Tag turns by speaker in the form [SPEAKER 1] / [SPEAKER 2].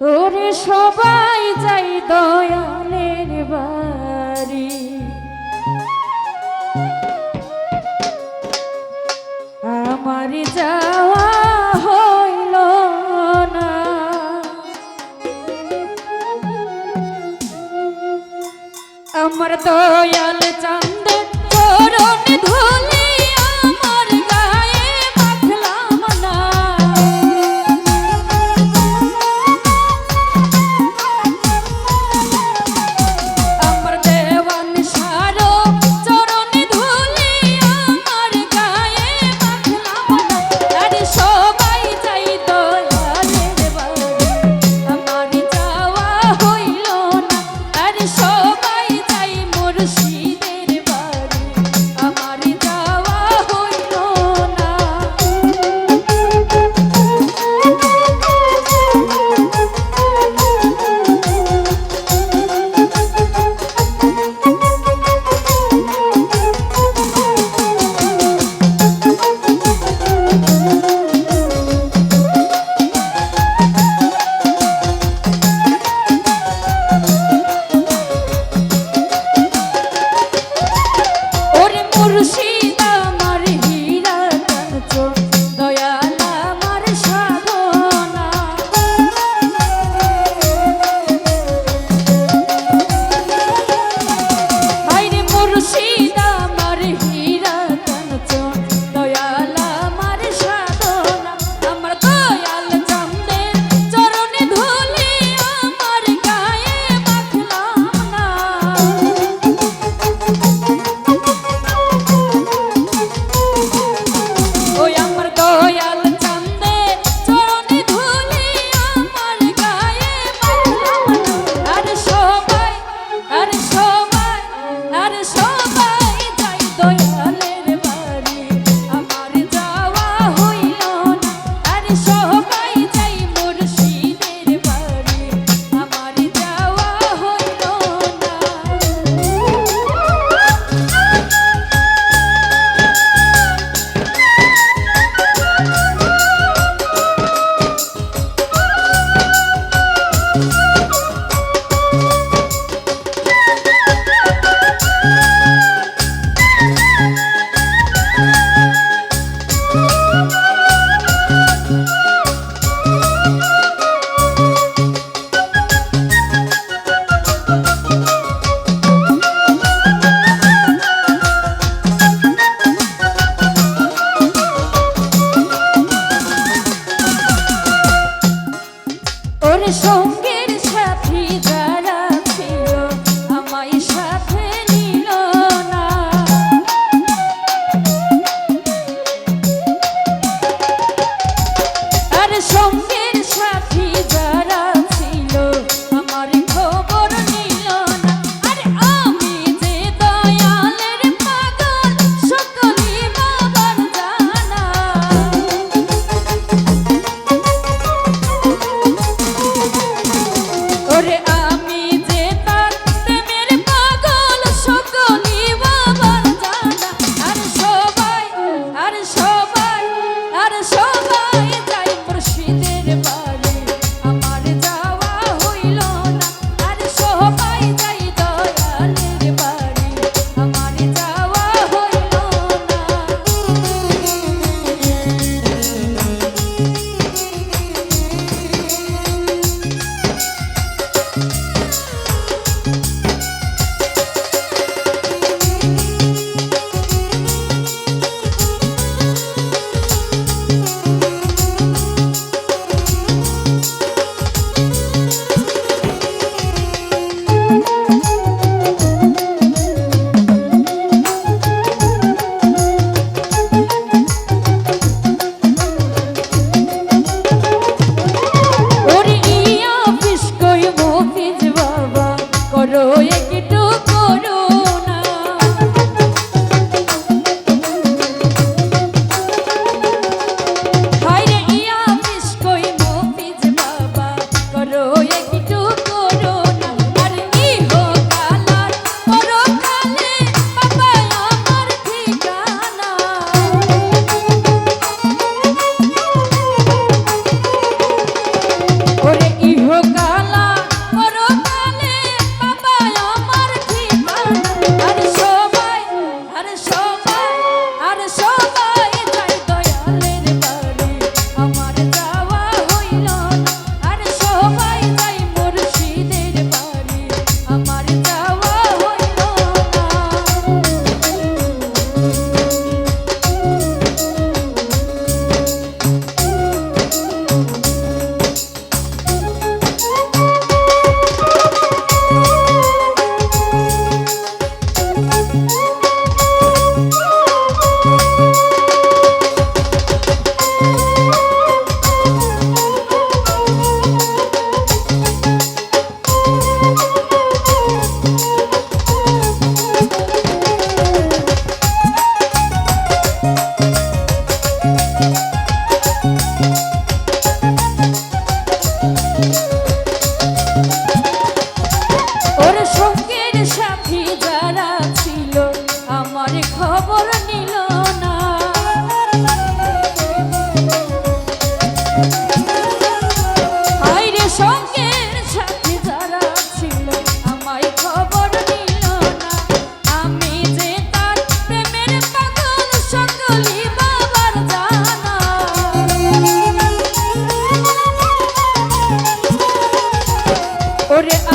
[SPEAKER 1] ওরে সবাই যাই দয়ালের বাড়ি। আমার যাওয়া হইল না। আমার দয়াল চান্দ ধরে Música ওরে